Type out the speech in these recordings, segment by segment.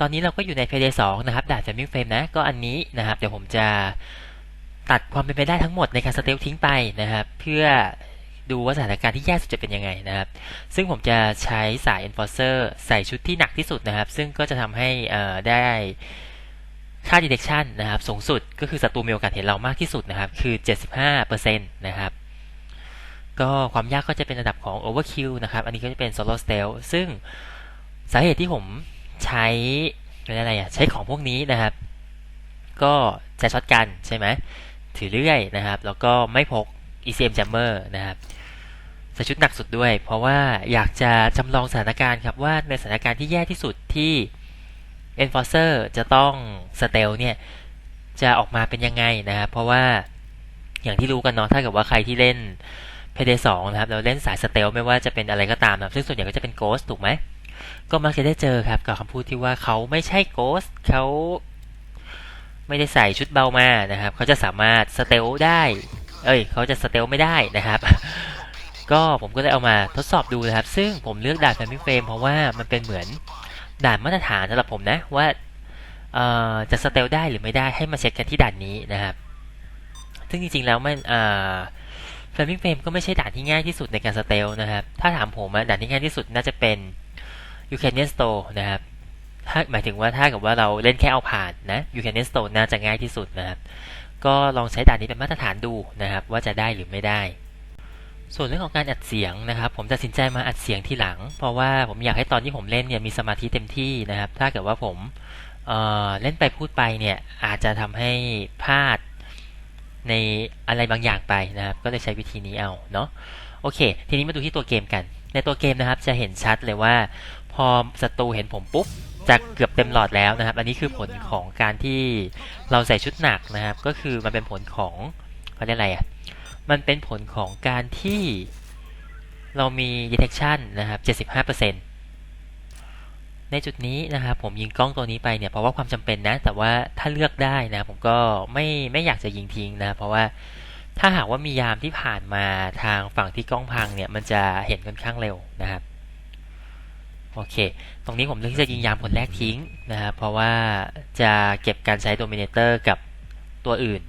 ตอนนี้เราก็อยู่ใน Payday 2นะครับดาน Flaming Flame นะ ก็อันนี้นะครับ เดี๋ยวผมจะตัดความเป็นไปได้ทั้งหมดในการสเตลทิ้งไปนะครับ เพื่อดูว่าสถานการณ์ที่แย่สุดจะเป็นยังไงนะครับ ซึ่งผมจะใช้สาย Enforcer ใส่ชุดที่หนักที่สุดนะครับ ซึ่งก็จะทำให้ได้ค่า detection นะครับ สูงสุดก็คือศัตรูมีโอกาสเห็นเรามากที่สุดนะครับ คือ 75%นะครับ ก็ความยากก็จะเป็นระดับของ overkill นะครับ อันนี้ก็จะเป็น solo stealth ซึ่งสาเหตุที่ผม ใช้อะไรอะใช้ของพวกนี้นะครับ ก็จะช็อตกันใช่ไหมถือเรื่อยนะครับ แล้วก็ไม่พก ECM jammer นะครับใส่ชุดหนักสุดด้วย เพราะว่าอยากจะจำลองสถานการณ์ครับว่าในสถานการณ์ที่แย่ที่สุดที่ Enforcer จะต้องสเตลเนี่ย จะออกมาเป็นยังไงนะครับ เพราะว่าอย่างที่รู้กันเนาะถ้าเกิดว่าใครที่เล่น Payday 2นะครับเราเล่นสายสเตลไม่ว่าจะเป็นอะไรก็ตามนะซึ่งส่วนใหญ่ก็จะเป็น Ghost ถูกไหม ก็มักจะได้เจอครับกับคำพูดที่ว่าเขาไม่ใช่ Ghost เขาไม่ได้ใส่ชุดเบามานะครับ เขาจะสามารถสเตลได้ เอ้ย เขาจะสเตลไม่ได้นะครับ ก็ผมก็เลยเอามาทดสอบดูนะครับ ซึ่งผมเลือกด่าน Family Frame เพราะว่ามันเป็นเหมือนด่านมาตรฐานสำหรับผมนะว่าจะสเตลได้หรือไม่ได้ให้มาเช็คกันที่ด่านนี้นะครับ ซึ่งจริงๆแล้วมันเอ่อ Flaming Flame ก็ไม่ใช่ด่านที่ง่ายที่สุดในการสเตลนะครับ ถ้าถามผมอะด่านที่ง่ายที่สุดน่าจะเป็น u c a n i a n Store นะครับถ้าหมายถึงว่าถ้ากับว่าเราเล่นแค่เอาผ่านนะ u c a n i a n Store น่าจะง่ายที่สุดนะครับ ก็ลองใช้ด่านนี้เป็นมาตรฐานดูนะครับ ว่าจะได้หรือไม่ได้ ส่วนเรื่องของการอัดเสียงนะครับ ผมตัดสินใจมาอัดเสียงทีหลัง เพราะว่าผมอยากให้ตอนที่ผมเล่นเนี่ยมีสมาธิเต็มที่นะครับ ถ้าเกิดว่าผมเเล่นไปพูดไปเนี่ยอาจจะทำให้พลาดในอะไรบางอย่างไปนะครับ ก็เลยใช้วิธีนี้เอาเนาะโอเค ทีนี้มาดูที่ตัวเกมกัน ในตัวเกมนะครับจะเห็นชัดเลยว่า พอศัตรูเห็นผมปุ๊บจะเกือบเต็มหลอดแล้วนะครับ อันนี้คือผลของการที่เราใส่ชุดหนักนะครับ ก็คือมันเป็นผลของเขาเรียกอะไรอะ มันเป็นผลของการที่เรามี detection นะครับ 75%ในจุดนี้นะครับผมยิงกล้องตัวนี้ไปเนี่ยเพราะว่าความจำเป็นนะ แต่ว่าถ้าเลือกได้นะผมก็ไม่ไม่อยากจะยิงทิ้งนะ เพราะว่าถ้าหากว่ามียามที่ผ่านมาทางฝั่งที่กล้องพังเนี่ยมันจะเห็นค่อนข้างเร็วนะครับ โอเค ตรงนี้ผมเลือกที่จะยิงยามคนแรกทิ้งนะครับ เพราะว่าจะเก็บการใช้โดมิเนเตอร์กับตัวอื่น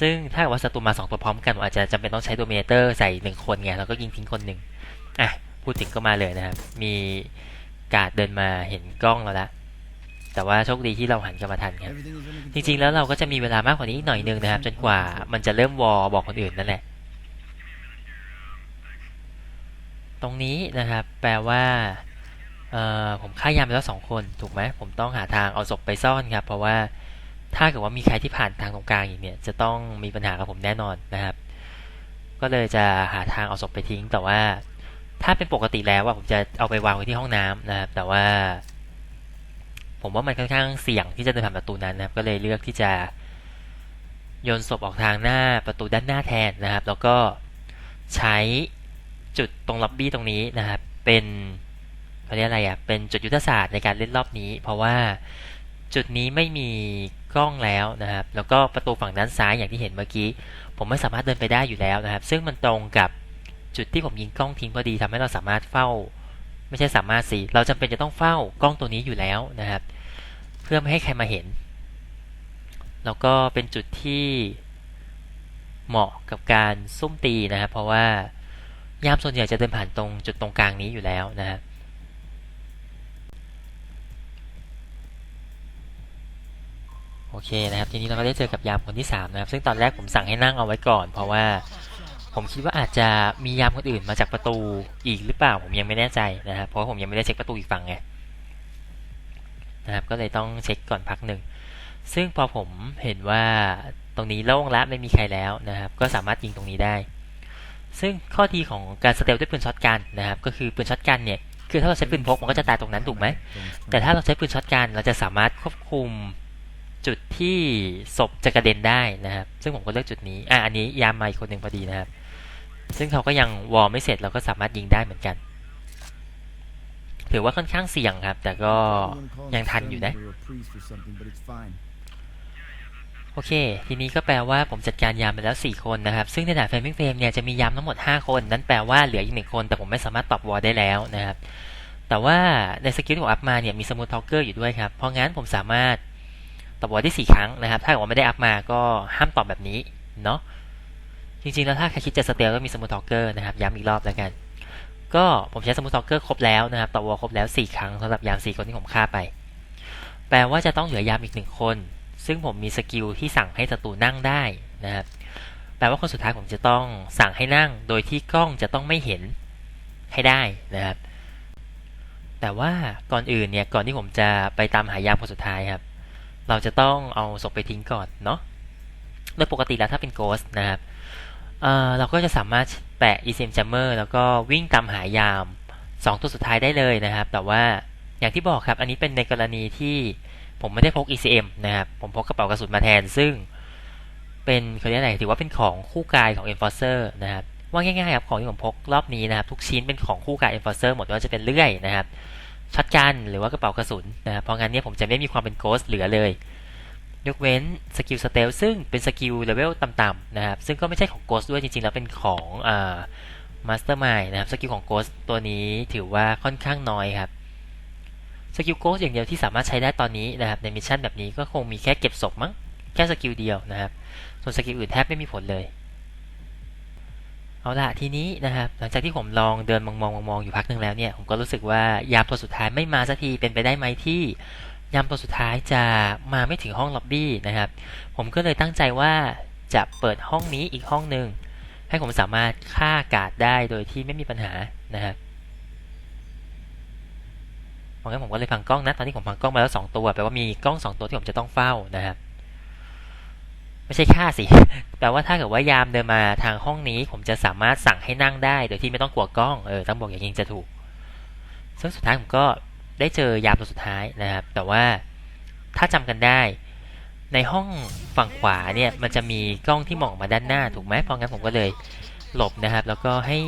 ซึ่งถ้าว่าศัตรูมาสองตัวพร้อมกันอาจจะจำเป็นต้องใช้โดมิเนเตอร์ใส่หนึ่งคนไง แล้วก็ยิงทิ้งคนหนึ่งอะ พูดถึงก็มาเลยนะครับ มีการ์ดเดินมาเห็นกล้องแล้วละ แต่ว่าโชคดีที่เราหันกลับมาทันครับ จริงๆ แล้วเราก็จะมีเวลามากกว่านี้อีกหน่อยนึงนะครับ จนกว่ามันจะเริ่มวอลบอกคนอื่นนั่นแหละ ตรงนี้นะครับ แปลว่า ผมฆ่ายามไปแล้วสองคนถูกไหมผมต้องหาทางเอาศพไปซ่อนครับ เพราะว่าถ้าเกิดว่ามีใครที่ผ่านทางตรงกลางอีกเนี่ยจะต้องมีปัญหากับผมแน่นอนนะครับ ก็เลยจะหาทางเอาศพไปทิ้ง แต่ว่าถ้าเป็นปกติแล้วว่าผมจะเอาไปวางไว้ที่ห้องน้ำนะครับ แต่ว่า ผมว่ามันค่อนข้างเสี่ยงที่จะเดินผ่านประตูนั้นนะครับ ก็เลยเลือกที่จะโยนศพออกทางหน้าประตูด้านหน้าแทนนะครับ แล้วก็ใช้จุดตรงล็อบบี้ตรงนี้นะครับ เป็น เขาเรียกอะไรอะเป็นจุดยุทธศาสตร์ในการเล่นรอบนี้ เพราะว่าจุดนี้ไม่มีกล้องแล้วนะครับ แล้วก็ประตูฝั่งด้านซ้ายอย่างที่เห็นเมื่อกี้ ผมไม่สามารถเดินไปได้อยู่แล้วนะครับ ซึ่งมันตรงกับจุดที่ผมยิงกล้องทิ้งพอดีทำให้เราสามารถเฝ้า ไม่ใช่สามารถสิเราจำเป็นจะต้องเฝ้ากล้องตัวนี้อยู่แล้วนะครับ เพื่อไม่ให้ใครมาเห็น แล้วก็เป็นจุดที่เหมาะกับการซุ่มตีนะครับ เพราะว่ายามส่วนใหญ่จะเดินผ่านตรงจุดตรงกลางนี้อยู่แล้วนะครับ โอเคนะครับทีนี้เราก็ได้เจอกับยามคนที่3นะครับซึ่งตอนแรกผมสั่งให้นั่งเอาไว้ก่อน เพราะว่าผมคิดว่าอาจจะมียามคนอื่นมาจากประตูอีกหรือเปล่าผมยังไม่แน่ใจนะครับเพราะผมยังไม่ได้เช็คประตูอีกฝั่งไงนะครับก็เลยต้องเช็คก่อนพักหนึ่งซึ่งพอผมเห็นว่าตรงนี้โล่งแล้วไม่มีใครแล้วนะครับ ก็สามารถยิงตรงนี้ได้ ซึ่งข้อดีของการสเตลด้วยปืนช็อตกันนะครับ ก็คือปืนช็อตกันเนี่ยคือถ้าเราใช้ปืนพกมันก็จะตายตรงนั้นถูกไหมแต่ถ้าเราใช้ปืนช็อตกันเราจะสามารถควบคุม จุดที่ศพจะกระเด็นได้นะครับ ซึ่งผมก็เลือกจุดนี้ อะ อันนี้ยามมาอีกคนหนึ่งพอดีนะครับ ซึ่งเขาก็ยังวอลไม่เสร็จเราก็สามารถยิงได้เหมือนกัน ถือว่าค่อนข้างเสี่ยงครับ แต่ก็ยังทันอยู่นะ โอเค ทีนี้ก็แปลว่าผมจัดการยามไปแล้ว 4 คนนะครับ ซึ่งในด่านเฟรม g งเฟรมเนี่ยจะมียามทั้งหมด 5 คน นั่นแปลว่าเหลืออีกหนึ่งคน แต่ผมไม่สามารถตอบวอลได้แล้วนะครับ แต่ว่าในสกิลที่ผมอัพมาเนี่ยมีสมูททอ l เกอร์อยู่ด้วยครับ เพราะงั้นผมสามารถ ตอบวอได้4ครั้งนะครับ ถ้าเกิดว่าไม่ได้อัพมาก็ห้ามตอบแบบนี้เนาะจริงๆ แล้วถ้าใครคิดจะสเตลก็มีสมูททอ l เกอร์นะครับย้ำอีกรอบแล้วกัน ก็ผมใช้สมูททอ l เกอร์ครบแล้วนะครับตอบวอครบแล้ว 4 ครั้งสำหรับยาม 4 คนที่ผมฆ่าไป แปลว่าจะต้องเหลือยามอีกหนึ่งคน ซึ่งผมมีสกิลที่สั่งให้ศัตรูนั่งได้นะครับแปลว่าคนสุดท้ายผมจะต้องสั่งให้นั่ง โดยที่กล้องจะต้องไม่เห็นให้ได้นะครับ แต่ว่าก่อนอื่นเนี่ยก่อนที่ผมจะไปตามหายามคนสุดท้ายครับ เราจะต้องเอาศพไปทิ้งก่อนเนาะโดยปกติแล้วถ้าเป็นโกสนะครับเเราก็จะสามารถแปะ ECM Jammer แล้วก็วิ่งตามหายาม 2 ตัวสุดท้ายได้เลยนะครับ แต่ว่าอย่างที่บอกครับ อันนี้เป็นในกรณีที่ผมไม่ได้พก ECM นะครับ ผมพกกระเป๋ากระสุนมาแทน ซึ่งเป็นเขาเรียกอะไรถือว่าเป็นของคู่กายของ Enforcer นะครับ ว่าง่ายๆครับ ของที่ผมพกรอบนี้นะครับ ทุกชิ้นเป็นของคู่กาย Enforcer หมดว่าจะเป็นเลื่อยนะครับ ช็อตกันหรือว่ากระเป๋ากระสุนนะเพราะงั้นเนี่ยผมจะไม่มีความเป็นโกสเหลือเลย ยกเว้นสกิลสเตลซึ่งเป็นสกิลเลเวลต่ำๆนะครับซึ่งก็ไม่ใช่ของโกสด้วยจริงๆ แล้วเป็นของอ่ามาสเตอร์มายนะครับสกิลของโกสตัวนี้ถือว่าค่อนข้างน้อยครับสกิลโกสอย่างเดียวที่สามารถใช้ได้ตอนนี้นะครับในมิชชั่นแบบนี้ก็คงมีแค่เก็บศพมั้งแค่สกิลเดียวนะครับ ส่วนสกิลอื่นแทบไม่มีผลเลย เอาละทีนี้นะครับหลังจากที่ผมลองเดินมองมองมองอยู่พักหนึ่งแล้วเนี่ยผมก็รู้สึกว่ายามตัวสุดท้ายไม่มาสักทีเป็นไปได้ไหมที่ยามตัวสุดท้ายจะมาไม่ถึงห้องล็อบบี้นะครับ ผมก็เลยตั้งใจว่าจะเปิดห้องนี้อีกห้องหนึ่งให้ผมสามารถฆ่ากาดได้โดยที่ไม่มีปัญหานะครับเพราะงั้นผมก็เลยพังกล้องนะตอนนี้ผมพังกล้องมาแล้ว 2 ตัวแปลว่ามีกล้อง 2 ตัวที่ผมจะต้องเฝ้านะครับ ไม่ใช่ค่าสิแปลว่าถ้าเกิดว่ายามเดินมาทางห้องนี้ ผมจะสามารถสั่งให้นั่งได้ โดยที่ไม่ต้องกลัวกล้องเออต้องบอกอย่างยิงจะถูกซึ่งสุดท้ายผมก็ได้เจอยามตัวสุดท้ายนะครับ แต่ว่าถ้าจำกันได้ ในห้องฝั่งขวาเนี่ยมันจะมีกล้องที่มองมาด้านหน้าถูกไหมเพราะงั้นผมก็เลยหลบนะครับ แล้วก็ให้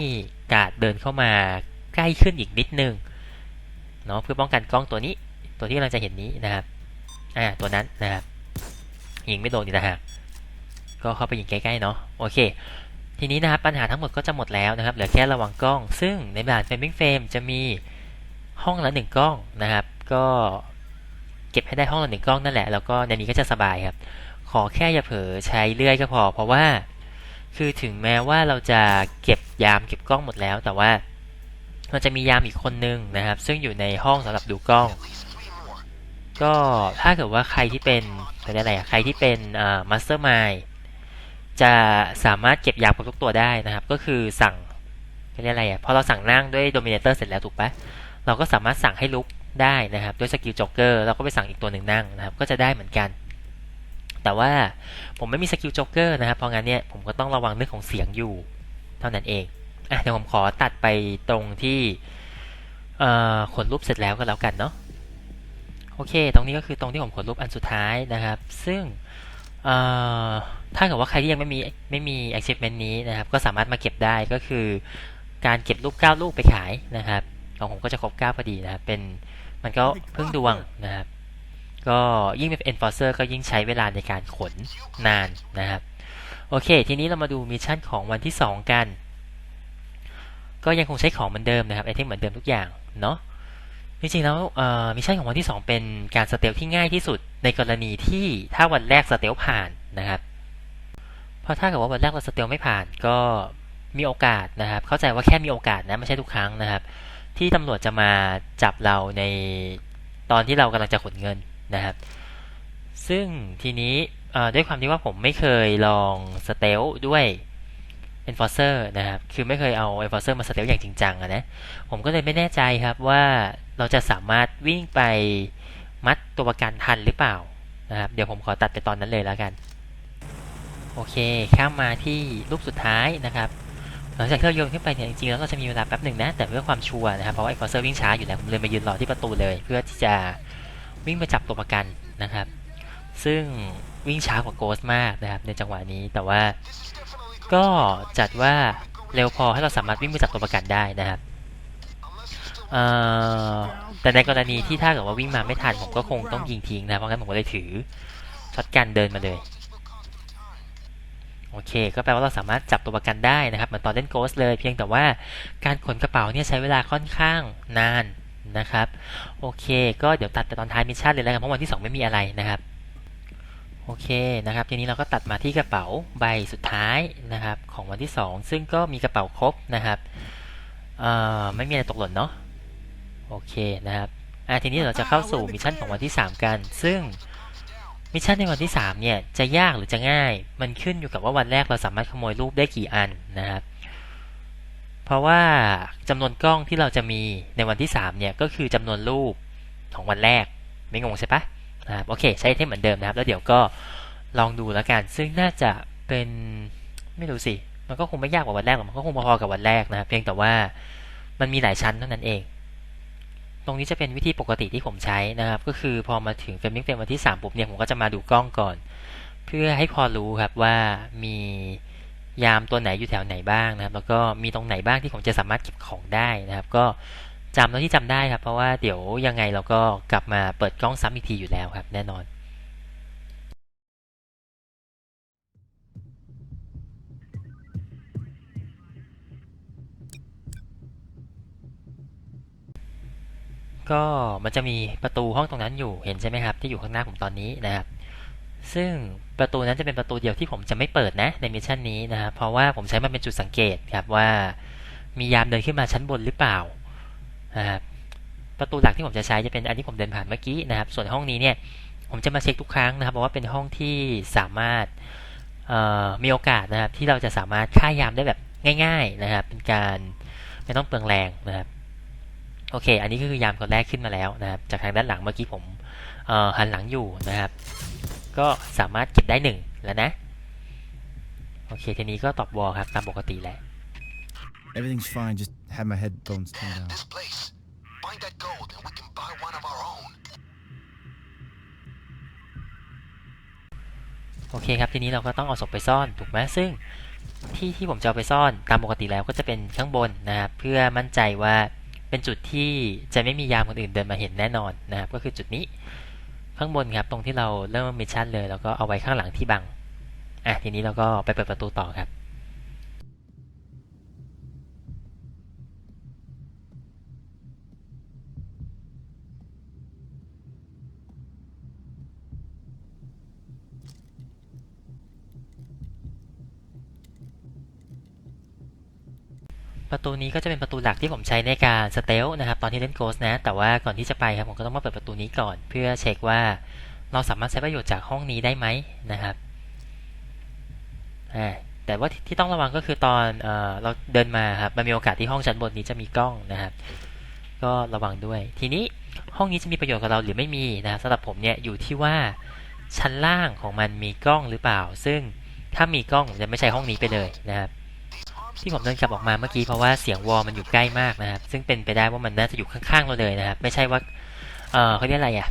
กาดเดินเข้ามาใกล้ขึ้นอีกนิดนึงเนาะเพื่อป้องกันกล้องตัวนี้ ตัวที่กำลังจะเห็นนี้นะครับอ่าตัวนั้นนะครับยิงไม่โดนดีนะฮะ ก็เข้าไปยิงใกล้ๆเนาะโอเค ทีนี้นะครับปัญหาทั้งหมดก็จะหมดแล้วนะครับเหลือแค่ระวังกล้อง ซึ่งในแบบเฟรมมิ่งเฟรมจะมีห้องละหนึ่งกล้องนะครับ ก็เก็บให้ได้ห้องละหนึ่งกล้องนั่นแหละแล้วก็ในนี้ก็จะสบายครับ ขอแค่อย่าเผลอใช้เลื่อยก็พอ เพราะว่า คือถึงแม้ว่าเราจะเก็บยามเก็บกล้องหมดแล้ว แต่ว่ามันจะมียามอีกคนนึงนะครับ ซึ่งอยู่ในห้องสำหรับดูกล้อง ก็ถ้าเกิดว่าใครที่เป็นอะไรใครที่เป็นมาสเตอร์มาย จะสามารถเก็บยามครบทุกตัวได้นะครับ ก็คือสั่งเรียกอะไรอะพอเราสั่งนั่งด้วยโดมิเนเตอร์เสร็จแล้วถูกปะเราก็สามารถสั่งให้ลุกได้นะครับ ด้วยสกิลจ็อกเกอร์เราก็ไปสั่งอีกตัวหนึ่งนั่งนะครับ ก็จะได้เหมือนกัน แต่ว่าผมไม่มีสกิลจ็อกเกอร์นะครับเพราะงั้นเนี่ยผมก็ต้องระวังเรื่องของเสียงอยู่ เท่านั้นเองอะเดี๋ยวผมขอตัดไปตรงที่ขนรูปเสร็จแล้วก็แล้วกันเนาะโอเค ตรงนี้ก็คือตรงที่ผมขนรูปอันสุดท้ายนะครับ ซึ่ง ถ้าเกิดว่าใครที่ยังไม่มีไม่มี achievement นี้นะครับ ก็สามารถมาเก็บได้ก็คือการเก็บรูป9ลูกไปขายนะครับของผมก็จะครบ 9 พอดีนะครับ เป็นมันก็เพิ่งดวงนะครับ ก็ยิ่งเป็น enforcer ก็ยิ่งใช้เวลาในการขนนานนะครับ โอเค ทีนี้เรามาดูมิชชั่นของวันที่ 2 กัน ก็ยังคงใช้ของเหมือนเดิมนะครับไอเทมเหมือนเดิมทุกอย่างเนาะจริงๆแล้วมิชชั่นของวันที่ 2 เป็นการสเตลที่ง่ายที่สุดในกรณีที่ถ้าวันแรกสเตลผ่านนะครับ เพราะถ้าเกิดว่าวันแรกเราสเตลไม่ผ่านก็มีโอกาสนะครับ เข้าใจว่าแค่มีโอกาสนะไม่ใช่ทุกครั้งนะครับ ที่ตำรวจจะมาจับเราในตอนที่เรากำลังจะขนเงินนะครับ ซึ่งทีนี้ด้วยความที่ว่าผมไม่เคยลองสเตลด้วย enforcer นะครับ คือไม่เคยเอา enforcer มาสเตลอย่างจริงจังนะ ผมก็เลยไม่แน่ใจครับว่าเราจะสามารถวิ่งไปมัดตัวประกันทันหรือเปล่านะครับ เดี๋ยวผมขอตัดไปตอนนั้นเลยแล้วกัน โอเคข้ามมาที่รูปสุดท้ายนะครับหลังจากที่เราโยนขึ้นไปเนี่ยจริงๆแล้วเราจะมีเวลาแป๊บหนึ่งนะแต่เพื่อความชัวร์นะครับเพราะว่าไอ้ฟอร์เซอร์วิ่งช้าอยู่แล้วผมเลยมายืนรอที่ประตูเลย เพื่อที่จะวิ่งไปจับตัวประกันนะครับ ซึ่งวิ่งช้ากว่าโกสมากนะครับในจังหวะนี้แต่ว่าก็จัดว่าเร็วพอให้เราสามารถวิ่งไปจับตัวประกันได้นะครับแต่ในกรณีที่ถ้าเกิดว่าวิ่งมาไม่ทันผมก็คงต้องยิงทิ้งนะเพราะงั้นผมก็เลยถือช็อตกันเดินมาเลย โอเค ก็แปลว่าเราสามารถจับตัวประกันได้นะครับเหมือนตอนเล่นโกสเลย เพียงแต่ว่าการขนกระเป๋าเนี่ยใช้เวลาค่อนข้างนานนะครับ โอเค ก็เดี๋ยวตัดไปตอนท้ายมิชชั่นเลยแล้วกันเพราะวันที่ 2 ไม่มีอะไรนะครับ โอเคนะครับ ทีนี้เราก็ตัดมาที่กระเป๋าใบสุดท้ายนะครับ ของวันที่ 2 ซึ่งก็มีกระเป๋าครบนะครับไม่มีอะไรตกหล่นเนาะ โอเคนะครับ อะทีนี้เราจะเข้าสู่มิชชั่นของวันที่ 3 กัน ซึ่ง มิชชั่นในวันที่ 3 เนี่ย จะยากหรือจะง่าย มันขึ้นอยู่กับว่าวันแรกเราสามารถขโมยรูปได้กี่อันนะครับ เพราะว่าจำนวนกล้องที่เราจะมีในวันที่ 3 เนี่ย ก็คือจำนวนรูปของวันแรก ไม่งงใช่ปะนะครับโอเค ใช้เทมเหมือนเดิมนะครับ แล้วเดี๋ยวก็ลองดูแล้วกัน ซึ่งน่าจะเป็นไม่รู้สิ มันก็คงไม่ยากกว่าวันแรกหรอก มันก็คงพอๆกับวันแรกนะครับ เพียงแต่ว่ามันมีหลายชั้นเท่านั้นเอง ตรงนี้จะเป็นวิธีปกติที่ผมใช้นะครับ ก็คือพอมาถึงเฟรมมิ่งเฟรมวันที่ 3 ปุ๊บเนี่ยผมก็จะมาดูกล้องก่อน เพื่อให้พอรู้ครับว่ามียามตัวไหนอยู่แถวไหนบ้างนะครับ แล้วก็มีตรงไหนบ้างที่ผมจะสามารถเก็บของได้นะครับ ก็จำเท่าที่จำได้ครับ เพราะว่าเดี๋ยวยังไงเราก็กลับมาเปิดกล้องซ้ำอีกทีอยู่แล้วครับ แน่นอน ก็มันจะมีประตูห้องตรงนั้นอยู่เห็นใช่ไหมครับ ที่อยู่ข้างหน้าผมตอนนี้นะครับ ซึ่งประตูนั้นจะเป็นประตูเดียวที่ผมจะไม่เปิดนะในมิชชั่นนี้นะครับเพราะว่าผมใช้มันเป็นจุดสังเกตครับว่ามียามเดินขึ้นมาชั้นบนหรือเปล่านะครับประตูหลักที่ผมจะใช้จะเป็นอันที่ผมเดินผ่านเมื่อกี้นะครับ ส่วนห้องนี้เนี่ยผมจะมาเช็คทุกครั้งนะครับเพราะว่าเป็นห้องที่สามารถมีโอกาสนะครับที่เราจะสามารถฆ่ายามได้แบบง่าย ๆนะครับ เป็นการไม่ต้องเปลืองแรงนะครับ โอเค อันนี้ก็คือยามคนแรกขึ้นมาแล้วนะครับ จากทางด้านหลังเมื่อกี้ผมเอ่อหันหลังอยู่นะครับ ก็สามารถเก็บได้หนึ่งแล้วนะ โอเค ทีนี้ก็ตอบวอลครับ ตามปกติแหละ Everything's fine. Just have my headphones turned down. This place. Find that gold and we can buy one of our own. โอเคครับ ทีนี้เราก็ต้องเอาศพไปซ่อนถูกไหมซึ่งที่ที่ผมจะเอาไปซ่อนตามปกติแล้วก็จะเป็นข้างบนนะครับ เพื่อมั่นใจว่า เป็นจุดที่จะไม่มียามคนอื่นเดินมาเห็นแน่นอนนะครับ ก็คือจุดนี้ข้างบนครับตรงที่เราเริ่มมิชชั่นเลย แล้วก็เอาไว้ข้างหลังที่บังอะทีนี้เราก็ไปเปิดประตูต่อครับ ประตูนี้ก็จะเป็นประตูหลักที่ผมใช้ในการสเตลนะครับตอนที่เล่นโกสนะ แต่ว่าก่อนที่จะไปครับผมก็ต้องมาเปิดประตูนี้ก่อน เพื่อเช็คว่าเราสามารถใช้ประโยชน์จากห้องนี้ได้ไหมนะครับแต่ว่าที่ที่ต้องระวังก็คือตอนเออเราเดินมาครับมันมีโอกาสที่ห้องชั้นบนนี้จะมีกล้องนะครับ ก็ระวังด้วย ทีนี้ห้องนี้จะมีประโยชน์กับเราหรือไม่มีนะครับสำหรับผมเนี่ยอยู่ที่ว่าชั้นล่างของมันมีกล้องหรือเปล่า ซึ่งถ้ามีกล้องผมจะไม่ใช้ห้องนี้ไปเลยนะครับ ที่ผมเดินกลับออกมาเมื่อกี้เพราะว่าเสียงวอลมันอยู่ใกล้มากนะครับ ซึ่งเป็นไปได้ว่ามันน่าจะอยู่ข้างๆเราเลยนะครับ ไม่ใช่ว่า เออเขาเรียกอะไรอะ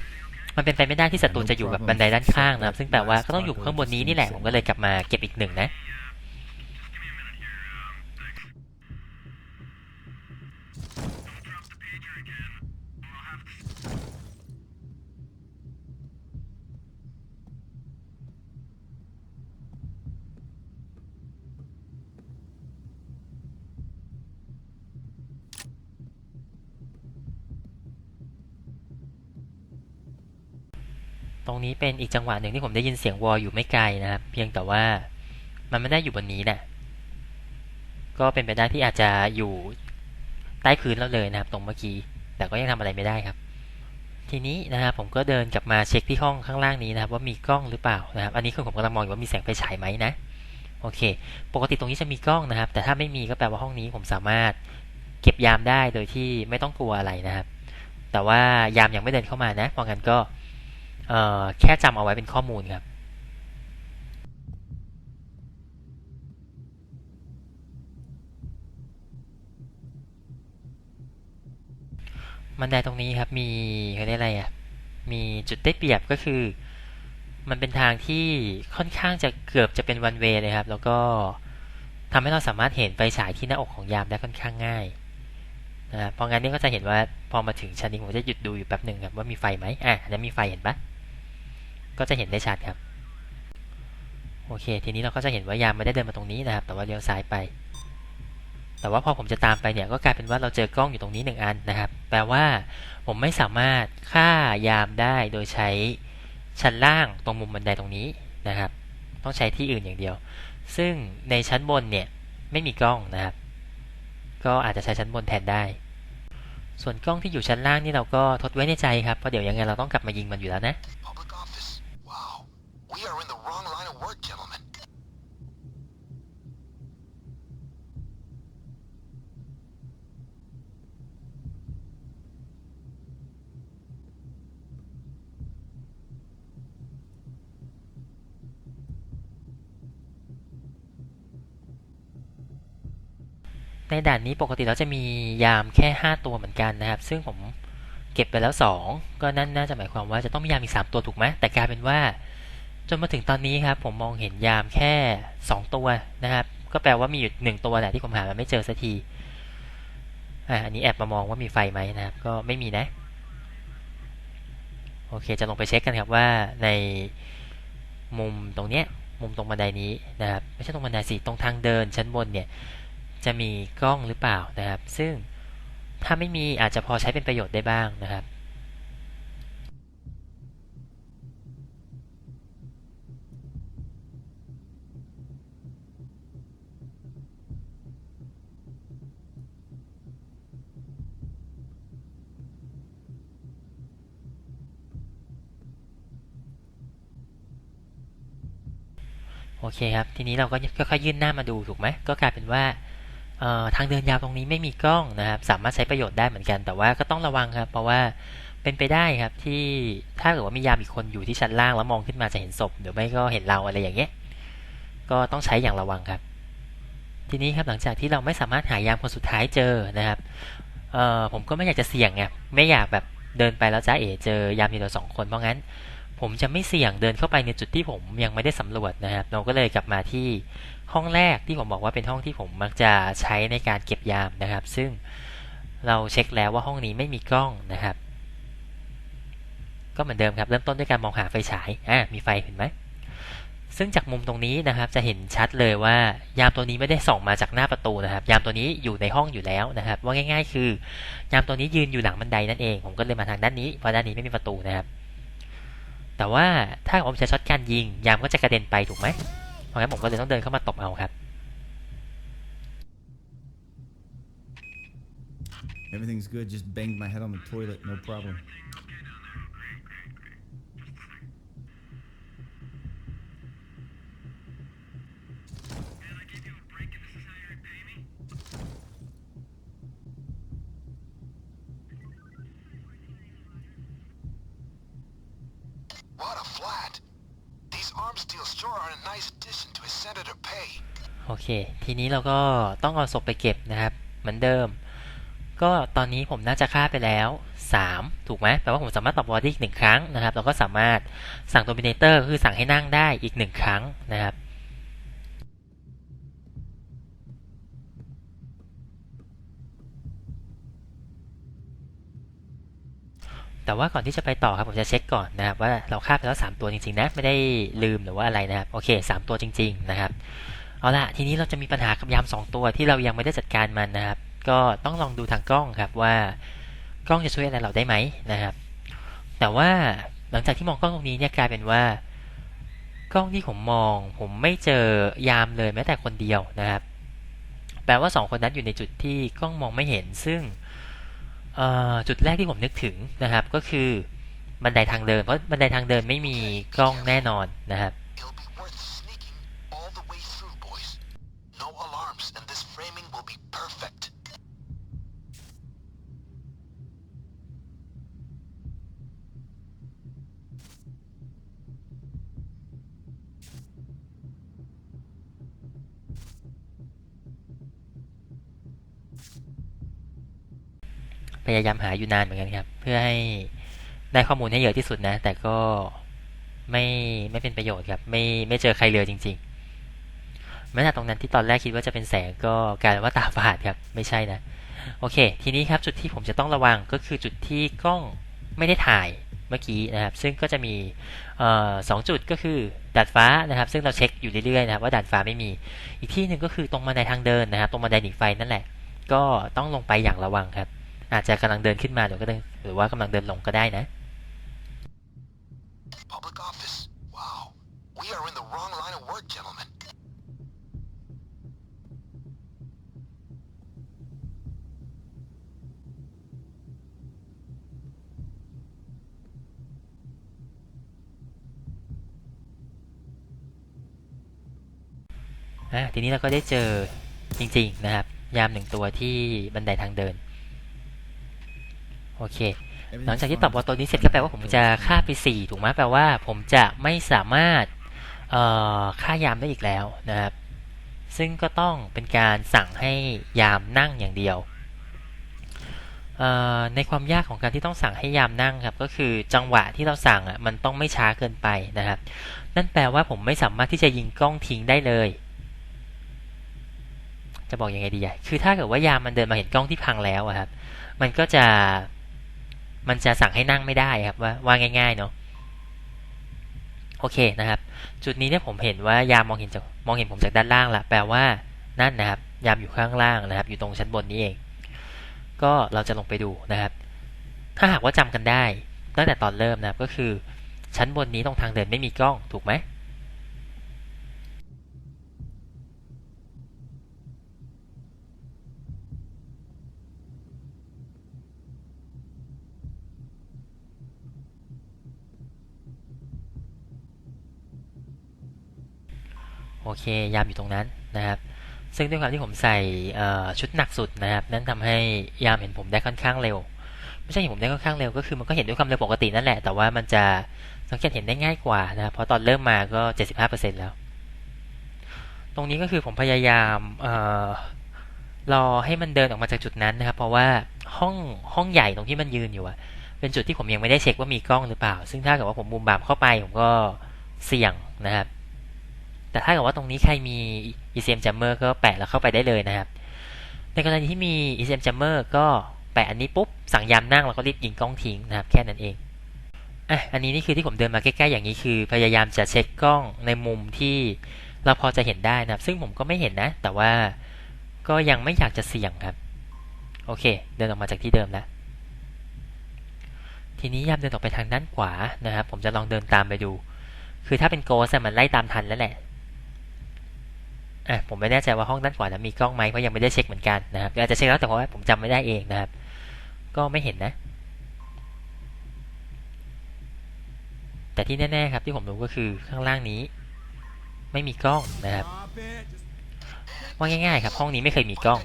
มันเป็นไปไม่ได้ที่ศัตรูจะอยู่แบบบันไดด้านข้างนะครับ ซึ่งแปลว่าก็ต้องอยู่ข้างบนนี้นี่แหละ ผมก็เลยกลับมาเก็บอีกหนึ่งนะ ตรงนี้เป็นอีกจังหวะหนึ่งที่ผมได้ยินเสียงวอลอยู่ไม่ไกลนะครับ เพียงแต่ว่ามันไม่ได้อยู่บนนี้นะก็เป็นไปได้ที่อาจจะอยู่ใต้พื้นเราเลยนะครับ ตรงเมื่อกี้ แต่ก็ยังทำอะไรไม่ได้ครับ ทีนี้นะครับผมก็เดินกลับมาเช็คที่ห้องข้างล่างนี้นะครับ ว่ามีกล้องหรือเปล่านะครับ อันนี้คือผมกำลังมองอยู่ว่ามีแสงไฟฉายไหมนะ โอเค ปกติตรงนี้จะมีกล้องนะครับ แต่ถ้าไม่มีก็แปลว่าห้องนี้ผมสามารถเก็บยามได้โดยที่ไม่ต้องกลัวอะไรนะครับ แต่ว่ายามยังไม่เดินเข้ามานะเพราะงั้นก็ แค่จำเอาไว้เป็นข้อมูลครับบันไดตรงนี้ครับมีเขาเรียกอะไรอะมีจุดได้เปรียบก็คือ มันเป็นทางที่ค่อนข้างจะเกือบจะเป็นวันเวเลยครับ แล้วก็ทำให้เราสามารถเห็นไฟฉายที่หน้าอกของยามได้ค่อนข้างง่ายนะครับเพราะงั้นนี่ก็จะเห็นว่าพอมาถึงชั้นนี้ผมจะหยุดดูอยู่แป๊บหนึ่งครับว่ามีไฟไหมอะอันนี้มีไฟเห็นปะ ก็จะเห็นได้ชัดครับ โอเค ทีนี้เราก็จะเห็นว่ายามไม่ได้เดินมาตรงนี้นะครับ แต่ว่าเลี้ยวซ้ายไป แต่ว่าพอผมจะตามไปเนี่ย ก็กลายเป็นว่าเราเจอกล้องอยู่ตรงนี้หนึ่งอันนะครับ แปลว่าผมไม่สามารถฆ่ายามได้โดยใช้ชั้นล่างตรงมุมบันไดตรงนี้นะครับ ต้องใช้ที่อื่นอย่างเดียว ซึ่งในชั้นบนเนี่ยไม่มีกล้องนะครับ ก็อาจจะใช้ชั้นบนแทนได้ ส่วนกล้องที่อยู่ชั้นล่างนี่เราก็ทดไว้ในใจครับ เพราะเดี๋ยวยังไงเราต้องกลับมายิงมันอยู่แล้วนะ We are in the wrong line of work, gentlemen. ในด่านนี้ปกติเราจะมียามแค่ 5 ตัวเหมือนกันนะครับ ซึ่งผมเก็บไปแล้ว 2 ก็นั่นน่าจะหมายความว่าจะต้องมียามอีก 3 ตัวถูกไหมแต่กลายเป็นว่า จนมาถึงตอนนี้ครับผมมองเห็นยามแค่ 2 ตัวนะครับ ก็แปลว่ามีอยู่หนึ่งตัวแหละที่ผมหามันไม่เจอสักทีอ่าอันนี้แอบมามองว่ามีไฟไหมนะครับ ก็ไม่มีนะโอเคจะลงไปเช็คกันครับว่าในมุมตรงเนี้ยมุมตรงบันไดนี้นะครับไม่ใช่ตรงบันไดสิตรงทางเดินชั้นบนเนี่ยจะมีกล้องหรือเปล่านะครับ ซึ่งถ้าไม่มีอาจจะพอใช้เป็นประโยชน์ได้บ้างนะครับ โอเคครับ ทีนี้เราก็ค่อยๆยื่นหน้ามาดูถูกไหมก็กลายเป็นว่าทางเดินยาวตรงนี้ไม่มีกล้องนะครับ สามารถใช้ประโยชน์ได้เหมือนกัน แต่ว่าก็ต้องระวังครับ เพราะว่าเป็นไปได้ครับที่ถ้าเกิดว่ามียามอีกคนอยู่ที่ชั้นล่างแล้วมองขึ้นมาจะเห็นศพหรือไม่ก็เห็นเราอะไรอย่างเงี้ย ก็ต้องใช้อย่างระวังครับ ทีนี้ครับหลังจากที่เราไม่สามารถหายามคนสุดท้ายเจอนะครับผมก็ไม่อยากจะเสี่ยงไงไม่อยากแบบเดินไปแล้วจ้าเอ๋เจอยามมีเราสองคนเพราะงั้น ผมจะไม่เสี่ยงเดินเข้าไปในจุดที่ผมยังไม่ได้สำรวจนะครับ เราก็เลยกลับมาที่ห้องแรกที่ผมบอกว่าเป็นห้องที่ผมมักจะใช้ในการเก็บยามนะครับ ซึ่งเราเช็คแล้วว่าห้องนี้ไม่มีกล้องนะครับ ก็เหมือนเดิมครับ เริ่มต้นด้วยการมองหาไฟฉายอ่ามีไฟเห็นไหมซึ่งจากมุมตรงนี้นะครับ จะเห็นชัดเลยว่ายามตัวนี้ไม่ได้ส่องมาจากหน้าประตูนะครับ ยามตัวนี้อยู่ในห้องอยู่แล้วนะครับ ว่าง่าย ๆ คือ ยามตัวนี้ยืนอยู่หลังบันไดนั่นเอง ผมก็เลยมาทางด้านนี้เพราะด้านนี้ไม่มีประตูนะครับ แต่ว่าถ้าผมใช้ช็อตการยิง ยามก็จะกระเด็นไปถูกไหมเพราะงั้นผมก็เลยต้องเดินเข้ามาตบเอาครับ Everything's good. Just banged my head on the toilet. No problem. Flat. These arms deals sure are a nice addition to his senator pay. โอเค ทีนี้เราก็ต้องเอาศพไปเก็บนะครับ เหมือนเดิม ก็ตอนนี้ผมน่าจะฆ่าไปแล้ว 3 ถูกไหมแปลว่าผมสามารถตอบบอดี้อีกหนึ่งครั้งนะครับ เราก็สามารถสั่งโดมิเนเตอร์คือสั่งให้นั่งได้อีกหนึ่งครั้งนะครับ แต่ว่าก่อนที่จะไปต่อครับผมจะเช็คก่อนนะครับว่าเราฆ่าไปแล้ว3ตัวจริงๆนะไม่ได้ลืมหรือว่าอะไรนะครับโอเค 3 ตัวจริง ๆนะครับเอาละทีนี้เราจะมีปัญหากับยาม 2 ตัวที่เรายังไม่ได้จัดการมันนะครับ ก็ต้องลองดูทางกล้องครับว่ากล้องจะช่วยอะไรเราได้ไหมนะครับ แต่ว่าหลังจากที่มองกล้องตรงนี้เนี่ยกลายเป็นว่ากล้องที่ผมมอง ผมไม่เจอยามเลยแม้แต่คนเดียวนะครับ แปลว่าสองคนนั้นอยู่ในจุดที่กล้องมองไม่เห็นซึ่ง จุดแรกที่ผมนึกถึงนะครับ ก็คือบันไดทางเดิน เพราะบันไดทางเดินไม่มีกล้องแน่นอนนะครับ พยายามหาอยู่นานเหมือนกันครับ เพื่อให้ได้ข้อมูลให้เยอะที่สุดนะ แต่ก็ไม่ไม่เป็นประโยชน์ครับ ไม่ไม่เจอใครเลยจริงๆแม้แต่ตรงนั้นที่ตอนแรกคิดว่าจะเป็นแสงก็กลายเป็นว่าตาฝาดครับ ไม่ใช่นะ โอเค ทีนี้ครับจุดที่ผมจะต้องระวังก็คือจุดที่กล้องไม่ได้ถ่ายเมื่อกี้นะครับ ซึ่งก็จะมีออสองจุดก็คือดาดฟ้านะครับ ซึ่งเราเช็คอยู่เรื่อยๆนะครับว่าดาดฟ้าไม่มี อีกที่หนึ่งก็คือตรงบันไดทางเดินนะครับ ตรงบันไดหนีไฟนั่นแหละ ก็ต้องลงไปอย่างระวังครับ อาจจะกำลังเดินขึ้นมาหรือก็เดินหรือว่ากำลังเดินลงก็ได้นะ Public office. Wow. We are in the wrong line of work, gentlemen. อะทีนี้เราก็ได้เจอจริงๆนะครับ ยามหนึ่งตัวที่บันไดทางเดิน โอเค หลังจากที่ปรับวอลตัวนี้เสร็จก็แปลว่าผมจะฆ่าไปสี่ถูกไหมแปลว่าผมจะไม่สามารถเอ่อฆ่ายามได้อีกแล้วนะครับ ซึ่งก็ต้องเป็นการสั่งให้ยามนั่งอย่างเดียวเอ่อในความยากของการที่ต้องสั่งให้ยามนั่งครับ ก็คือจังหวะที่เราสั่งอะมันต้องไม่ช้าเกินไปนะครับ นั่นแปลว่าผมไม่สามารถที่จะยิงกล้องทิ้งได้เลย จะบอกยังไงดีอะคือถ้าเกิดว่ายามมันเดินมาเห็นกล้องที่พังแล้วอะครับ มันก็จะ มันจะสั่งให้นั่งไม่ได้ครับว่าว่าง่าย ๆ เนาะโอเคนะครับ จุดนี้เนี่ยผมเห็นว่ายามมองเห็นจากมองเห็นผมจากด้านล่างละแปลว่านั่นนะครับ ยามอยู่ข้างล่างนะครับ อยู่ตรงชั้นบนนี้เอง ก็เราจะลงไปดูนะครับ ถ้าหากว่าจำกันได้ตั้งแต่ตอนเริ่มนะครับก็คือชั้นบนนี้ตรงทางเดินไม่มีกล้องถูกไหม โอเคยามอยู่ตรงนั้นนะครับ ซึ่งด้วยความที่ผมใส่ชุดหนักสุดนะครับ นั่นทำให้ยามเห็นผมได้ค่อนข้างเร็ว ไม่ใช่เห็นผมได้ค่อนข้างเร็วก็คือมันก็เห็นด้วยความเร็วปกตินั่นแหละ แต่ว่ามันจะสังเกตเห็นได้ง่ายกว่านะครับ เพราะตอนเริ่มมาก็ 75%แล้ว ตรงนี้ก็คือผมพยายามเอ่อรอให้มันเดินออกมาจากจุดนั้นนะครับ เพราะว่าห้องห้องใหญ่ตรงที่มันยืนอยู่อะเป็นจุดที่ผมยังไม่ได้เช็คว่ามีกล้องหรือเปล่า ซึ่งถ้าเกิดว่าผมมุมบามเข้าไปผมก็เสี่ยงนะครับ แต่ถ้าเกิดว่าตรงนี้ใครมี ECM Jammer ก็แปะแล้วเข้าไปได้เลยนะครับ ในกรณีที่มี ECM Jammer ก็แปะอันนี้ปุ๊บ สั่งยามนั่งแล้วก็รีบยิงกล้องทิ้งนะครับ แค่นั้นเองอะอันนี้นี่คือที่ผมเดินมาใกล้ๆอย่างนี้คือ พยายามจะเช็คกล้องในมุมที่เราพอจะเห็นได้นะครับ ซึ่งผมก็ไม่เห็นนะ แต่ว่าก็ยังไม่อยากจะเสี่ยงครับ โอเค เดินออกมาจากที่เดิมแล้วทีนี้ยามเดินออกไปทางด้านขวานะครับ ผมจะลองเดินตามไปดู คือถ้าเป็นโกสมันไล่ตามทันแล้วแหละ อะผมไม่แน่ใจว่าห้องด้านขวานั้นมีกล้องไหมเพราะยังไม่ได้เช็คเหมือนกันนะครับอาจจะเช็คแล้วแต่ว่าผมจำไม่ได้เองนะครับ ก็ไม่เห็นนะ แต่ที่แน่ๆครับที่ผมรู้ก็คือข้างล่างนี้ ไม่มีกล้องนะครับว่าง่ายๆครับ ห้องนี้ไม่เคยมีกล้อง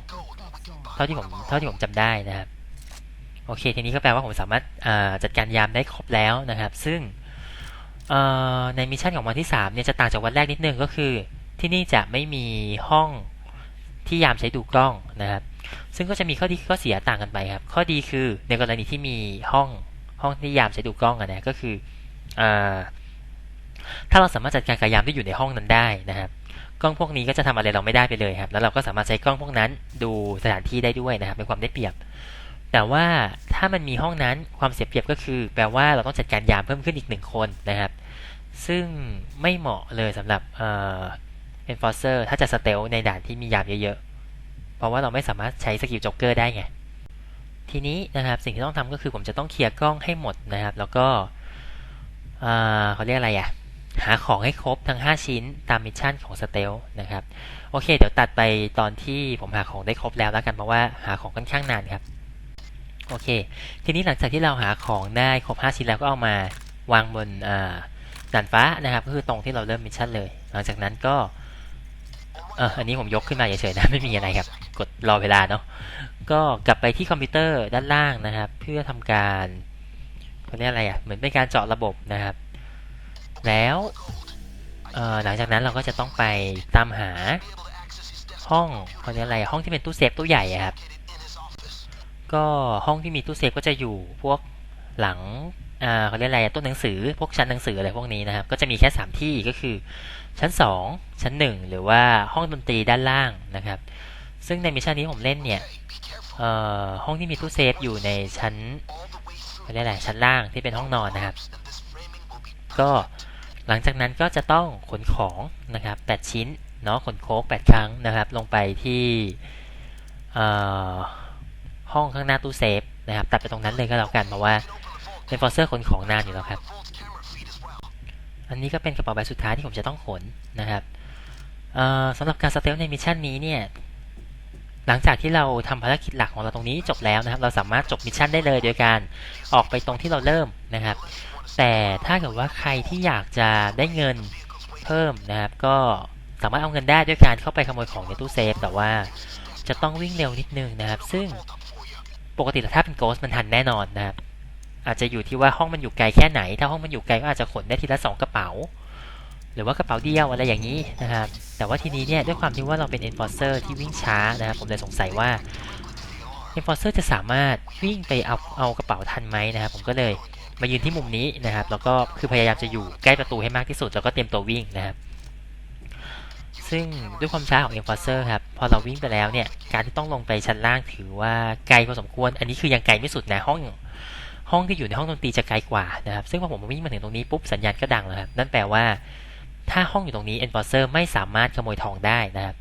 เท่าที่ผมเท่าที่ผมจำได้นะครับโอเคทีนี้ก็แปลว่าผมสามารถาจัดการยามได้ครบแล้วนะครับ ซึ่งในมิชชั่นของวันที่3เนี่ยจะต่างจากวันแรกนิดนึงก็คือ ที่นี่จะไม่มีห้องที่ยามใช้ดูกล้องนะครับ ซึ่งก็จะมีข้อดีข้อเสียต่างกันไปครับ ข้อดีคือในกรณีที่มีห้องห้องที่ยามใช้ดูกล้องอะนะก็คืออาถ้าเราสามารถจัดการกับยามที่อยู่ในห้องนั้นได้นะครับกล้องพวกนี้ก็จะทำอะไรเราไม่ได้ไปเลยครับ แล้วเราก็สามารถใช้กล้องพวกนั้นดูสถานที่ได้ด้วยนะครับเป็นความได้เปรียบ แต่ว่าถ้ามันมีห้องนั้นความเสียเปรียบก็คือ แปลว่าเราต้องจัดการยามเพิ่มขึ้นอีกหนึ่งคนนะครับ ซึ่งไม่เหมาะเลยสำหรับ enforcer ถ้าจะสเตลในด่านที่มียามเยอะๆ เพราะว่าเราไม่สามารถใช้สกิลจ็อกเกอร์ได้ไง ทีนี้นะครับสิ่งที่ต้องทำก็คือผมจะต้องเคลียร์กล้องให้หมดนะครับ แล้วก็เขาเรียกอะไรอะหาของให้ครบทั้ง 5 ชิ้นตามมิชชั่นของสเตลนะครับ โอเค เดี๋ยวตัดไปตอนที่ผมหาของได้ครบแล้วแล้วกันเพราะว่าหาของค่อนข้างนานครับ โอเค ทีนี้หลังจากที่เราหาของได้ครบ 5 ชิ้นแล้วก็เอามาวางบนด่านฟ้านะครับ ก็คือตรงที่เราเริ่มมิชชั่นเลย หลังจากนั้นก็ เอออันนี้ผมยกขึ้นมาเฉยๆนะไม่มีอะไรครับ กดรอเวลาเนาะก็กลับไปที่คอมพิวเตอร์ด้านล่างนะครับ เพื่อทำการเขาเรียกอะไรอะ่ะเหมือนเป็นการเจาะระบบนะครับ แล้วหลังจากนั้นเราก็จะต้องไปตามหาห้องเขาเรียกอะไรห้องที่เป็นตู้เซฟตู้ใหญ่อะครับ ก็ห้องที่มีตู้เซฟก็จะอยู่พวกหลังเขาเรียกอะไรตู้หนังสือพวกชั้นหนังสืออะไรพวกนี้นะครับ ก็จะมีแค่สามที่ก็คือ ชั้น 2 ชั้น 1 หรือว่าห้องดนตรีด้านล่างนะครับ ซึ่งในมิชชั่นนี้ผมเล่นเนี่ยห้องที่มีตู้เซฟอยู่ในชั้นเรียกอะไรชั้นล่างที่เป็นห้องนอนนะครับ ก็หลังจากนั้นก็จะต้องขนของนะครับ 8 ชิ้นเนาะขนโค้ก8 ครั้งนะครับ ลงไปที่ห้องข้างหน้าตู้เซฟนะครับ ตัดไปตรงนั้นเลยก็แล้วกันเพราะว่าเ e นฟอร์เซอร์ขนของนานอยู่แล้วครับ อันนี้ก็เป็นกระเป๋าใบสุดท้ายที่ผมจะต้องขนนะครับสำหรับการสเตลในมิชชั่นนี้เนี่ยหลังจากที่เราทำภารกิจหลักของเราตรงนี้จบแล้วนะครับ เราสามารถจบมิชชั่นได้เลยโดยการออกไปตรงที่เราเริ่มนะครับ แต่ถ้าเกิดว่าใครที่อยากจะได้เงินเพิ่มนะครับ ก็สามารถเอาเงินได้ด้วยการเข้าไปขโมยของในตู้เซฟ แต่ว่าจะต้องวิ่งเร็วนิดนึงนะครับ ซึ่งปกติถ้าเป็นโกสมันทันแน่นอนนะครับ อาจจะอยู่ที่ว่าห้องมันอยู่ไกลแค่ไหน ถ้าห้องมันอยู่ไกลก็อาจจะขนได้ทีละสองกระเป๋า หรือว่ากระเป๋าเดียวอะไรอย่างนี้นะครับ แต่ว่าทีนี้เนี่ยด้วยความที่ว่าเราเป็น enforcer ที่วิ่งช้านะครับผมเลยสงสัยว่า enforcer จะสามารถวิ่งไปเอาเอากระเป๋าทันไหมนะครับ ผมก็เลยมายืนที่มุมนี้นะครับ แล้วก็คือพยายามจะอยู่ใกล้ประตูให้มากที่สุด แล้วก็เตรียมตัววิ่งนะครับ ซึ่งด้วยความช้าของ enforcer ครับ พอเราวิ่งไปแล้วเนี่ย การที่ต้องลงไปชั้นล่างถือว่าไกลพอสมควร อันนี้คือยังไกลไม่สุดนะ ห้อง ห้องที่อยู่ในห้องดนตรีจะไกลกว่านะครับ ซึ่งพอผมวิ่งมาถึงตรงนี้ปุ๊บสัญญาณก็ดังแล้วครับ นั่นแปลว่า ถ้าห้องอยู่ตรงนี้ enforcer ไม่สามารถขโมยทองได้นะครับ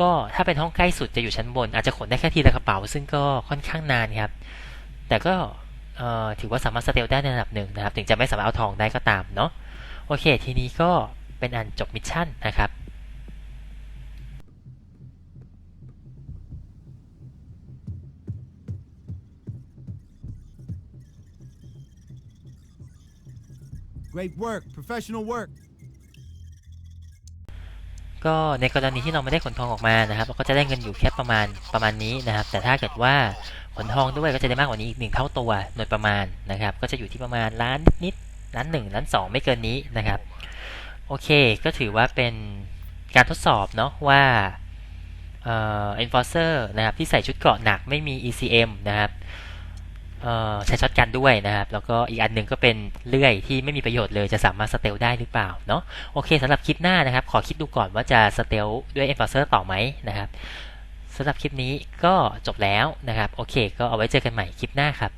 ก็ถ้าเป็นห้องใกล้สุดจะอยู่ชั้นบน อาจจะขนได้แค่ทีละกระเป๋า ซึ่งก็ค่อนข้างนานครับ แต่ก็ถือว่าสามารถสเตลได้ในระดับหนึ่งนะครับ ถึงจะไม่สามารถเอาทองได้ก็ตามเนาะ โอเค ทีนี้ก็เป็นอันจบมิชชั่นนะครับ Great work. Professional work. ก็ในกรณีที่เราไม่ได้ขนทองออกมานะครับเราก็จะได้เงินอยู่แค่ประมาณประมาณนี้นะครับ แต่ถ้าเกิดว่าขนทองด้วยก็จะได้มากกว่านี้อีกหนึ่งเท่าตัวโดยประมาณนะครับ ก็จะอยู่ที่ประมาณล้านนิดล้านหนึ่งล้านสองไม่เกินนี้นะครับ โอเคก็ถือว่าเป็นการทดสอบเนาะว่าเอ่อ enforcer นะครับที่ใส่ชุดเกราะหนักไม่มี ECM นะครับ ใช้ช็อตกันด้วยนะครับ แล้วก็อีกอันหนึ่งก็เป็นเลื่อยที่ไม่มีประโยชน์เลยจะสามารถสเตลได้หรือเปล่าเนาะโอเคสำหรับคลิปหน้านะครับ ขอคิดดูก่อนว่าจะสเตลด้วยเอ็นฟอร์เซอร์ต่อไหมนะครับสำหรับคลิปนี้ก็จบแล้วนะครับ โอเค ก็เอาไว้เจอกันใหม่คลิปหน้าครับ